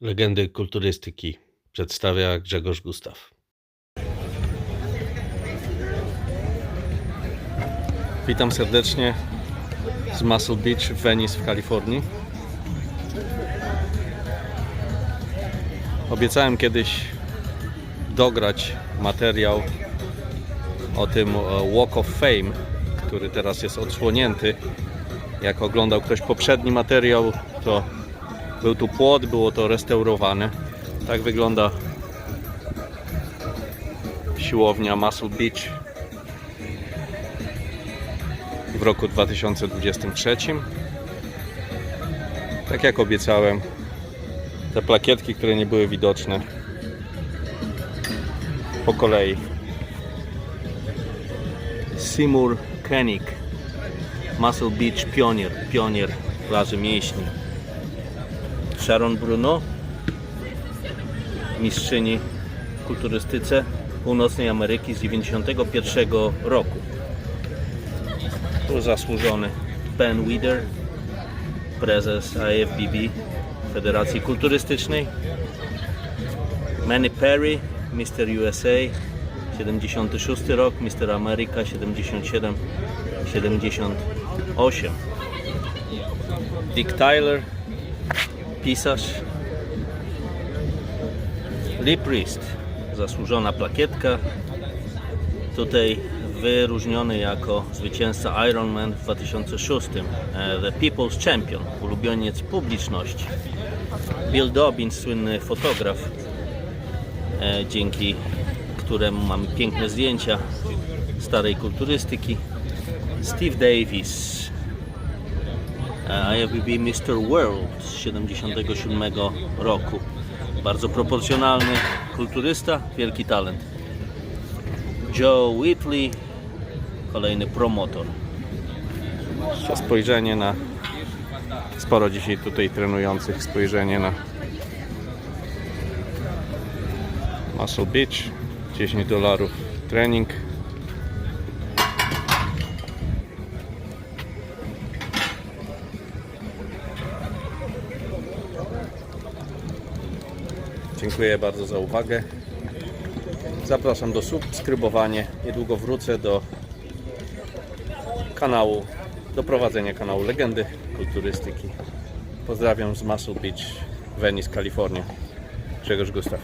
Legendy kulturystyki przedstawia Grzegorz Gustaw. Witam serdecznie z Muscle Beach w Venice w Kalifornii. Obiecałem kiedyś dograć materiał o tym e, Walk of Fame, który teraz jest odsłonięty. Jak oglądał ktoś poprzedni materiał, to był tu płot, było to restaurowane. Tak wygląda siłownia Muscle Beach w roku 2023. Tak jak obiecałem, te plakietki, które nie były widoczne, po kolei. Seymour Koenig, Muscle Beach pionier, pionier plaży mięśni. Sharon Bruno, mistrzyni w kulturystyce północnej Ameryki z 91 roku. Tu zasłużony Ben Wider, prezes IFBB, Federacji Kulturystycznej. Manny Perry, Mr. USA, 76 rok, Mr. America, 77, 78. Dick Tyler, pisarz. Lee Priest, zasłużona plakietka. Tutaj wyróżniony jako zwycięzca Ironman w 2006. e, The People's Champion, ulubieniec publiczności. Bill Dobbins, słynny fotograf, e, dzięki któremu mamy piękne zdjęcia starej kulturystyki. Steve Davis, IFBB Mr. World z 77 roku. Bardzo proporcjonalny kulturysta, wielki talent. Joe Whitley, kolejny promotor. Jeszcze spojrzenie na sporo dzisiaj tutaj trenujących, spojrzenie na Muscle Beach, 10 dolarów trening. Dziękuję bardzo za uwagę. Zapraszam do subskrybowania. Niedługo wrócę do kanału, do prowadzenia kanału Legendy Kulturystyki. Pozdrawiam z Muscle Beach, Venice, Kalifornia. Grzegorz Gustaw.